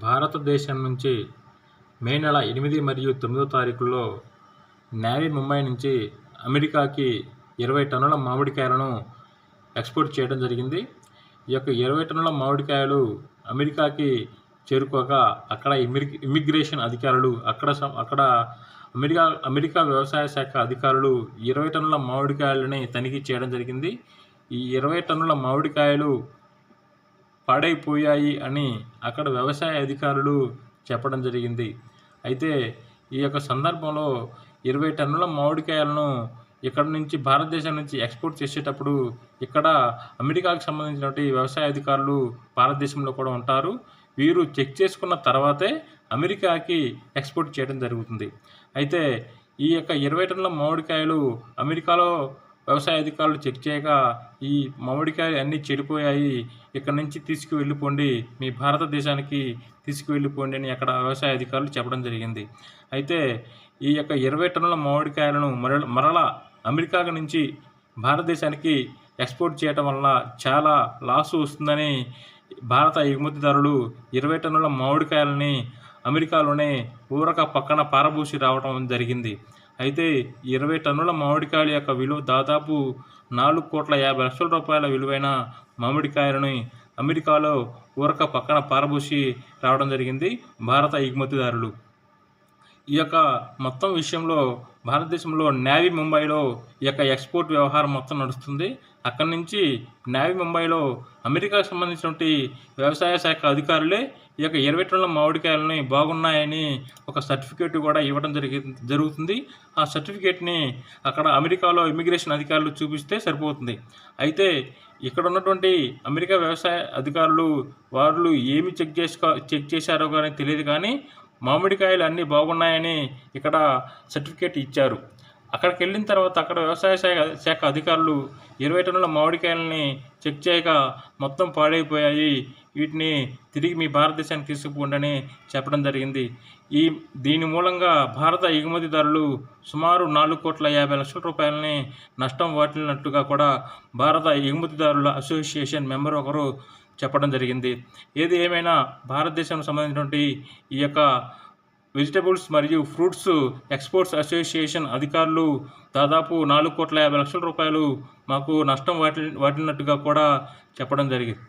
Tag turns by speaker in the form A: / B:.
A: భారతదేశం నుంచి మే నెల ఎనిమిది మరియు తొమ్మిదో తారీఖుల్లో నేవీ ముంబై నుంచి అమెరికాకి ఇరవై టన్నుల మామిడికాయలను ఎక్స్పోర్ట్ చేయడం జరిగింది. ఈ యొక్క ఇరవై టన్నుల మామిడికాయలు అమెరికాకి చేరుకోగా అక్కడ ఇమిగ్రి ఇమిగ్రేషన్ అధికారులు అక్కడ అక్కడ అమెరికా అమెరికా వ్యవసాయ శాఖ అధికారులు ఇరవై టన్నుల మామిడికాయలని తనిఖీ చేయడం జరిగింది. ఈ ఇరవై టన్నుల మామిడికాయలు పాడైపోయాయి అని అక్కడ వ్యవసాయ అధికారులు చెప్పడం జరిగింది. అయితే ఈ యొక్క సందర్భంలో ఇరవై టన్నుల మామిడికాయలను ఇక్కడ నుంచి భారతదేశం నుంచి ఎక్స్పోర్ట్ చేసేటప్పుడు ఇక్కడ అమెరికాకు సంబంధించినటువంటి వ్యవసాయ అధికారులు భారతదేశంలో కూడా ఉంటారు. వీరు చెక్ చేసుకున్న తర్వాతే అమెరికాకి ఎక్స్పోర్ట్ చేయడం జరుగుతుంది. అయితే ఈ యొక్క ఇరవై టన్నుల మామిడికాయలు అమెరికాలో వ్యవసాయ అధికారులు చెక్ చేయగా ఈ మామిడికాయలు అన్నీ చెడిపోయాయి. ఇక్కడ నుంచి తీసుకువెళ్ళిపోండి. మీ భారతదేశానికి తీసుకువెళ్ళిపోండి అని అక్కడ వ్యవసాయ అధికారులు చెప్పడం జరిగింది. అయితే ఈ యొక్క ఇరవై టన్నుల మామిడికాయలను మరల మరలా అమెరికా నుంచి భారతదేశానికి ఎక్స్పోర్ట్ చేయటం వల్ల చాలా లాస్ వస్తుందని భారత ఎగుమతిదారులు ఇరవై టన్నుల మామిడికాయలని అమెరికాలోనే ఊరక పక్కన పారబూసి రావడం జరిగింది. అయితే ఇరవై టన్నుల మామిడికాయల యొక్క విలువ దాదాపు నాలుగు కోట్ల యాభై లక్షల రూపాయల విలువైన మామిడికాయలని అమెరికాలో ఊరక పక్కన పారబోసి రావడం జరిగింది భారత ఎగుమతిదారులు. ఈ యొక్క మొత్తం విషయంలో భారతదేశంలో నేవీ ముంబైలో ఈ యొక్క ఎక్స్పోర్ట్ వ్యవహారం మొత్తం నడుస్తుంది. అక్కడి నుంచి నేవీ ముంబైలో అమెరికాకు సంబంధించినటువంటి వ్యవసాయ శాఖ అధికారులే ఈ యొక్క ఇరవై టన్నుల మామిడికాయలని బాగున్నాయని ఒక సర్టిఫికేట్ కూడా ఇవ్వడం జరిగి జరుగుతుంది. ఆ సర్టిఫికేట్ని అక్కడ అమెరికాలో ఇమిగ్రేషన్ అధికారులు చూపిస్తే సరిపోతుంది. అయితే ఇక్కడ ఉన్నటువంటి అమెరికా వ్యవసాయ అధికారులు వాళ్ళు ఏమి చెక్ చేసుకో చెక్ చేశారో కానీ తెలియదు కానీ మామిడికాయలు అన్నీ బాగున్నాయని ఇక్కడ సర్టిఫికేట్ ఇచ్చారు. అక్కడికి వెళ్ళిన తర్వాత అక్కడ వ్యవసాయ శాఖ శాఖ అధికారులు ఇరవై టన్నుల మామిడికాయలని చెక్ చేయగా మొత్తం పాడైపోయాయి. వీటిని తిరిగి మీ భారతదేశానికి తీసుకుపోండి చెప్పడం జరిగింది. ఈ దీని మూలంగా భారత ఎగుమతిదారులు సుమారు నాలుగు కోట్ల యాభై లక్షల రూపాయలని నష్టం వాటిల్లినట్టుగా కూడా భారత ఎగుమతిదారుల అసోసియేషన్ మెంబర్ ఒకరు చెప్పడం జరిగింది. ఏది ఏమైనా భారతదేశంకు సంబంధించినటువంటి ఈ యొక్క వెజిటబుల్స్ మరియు ఫ్రూట్స్ ఎక్స్పోర్ట్స్ అసోసియేషన్ అధికారులు దాదాపు నాలుగు కోట్ల యాభై లక్షల రూపాయలు మాకు నష్టం వాటి వాటినట్టుగా కూడా చెప్పడం జరిగింది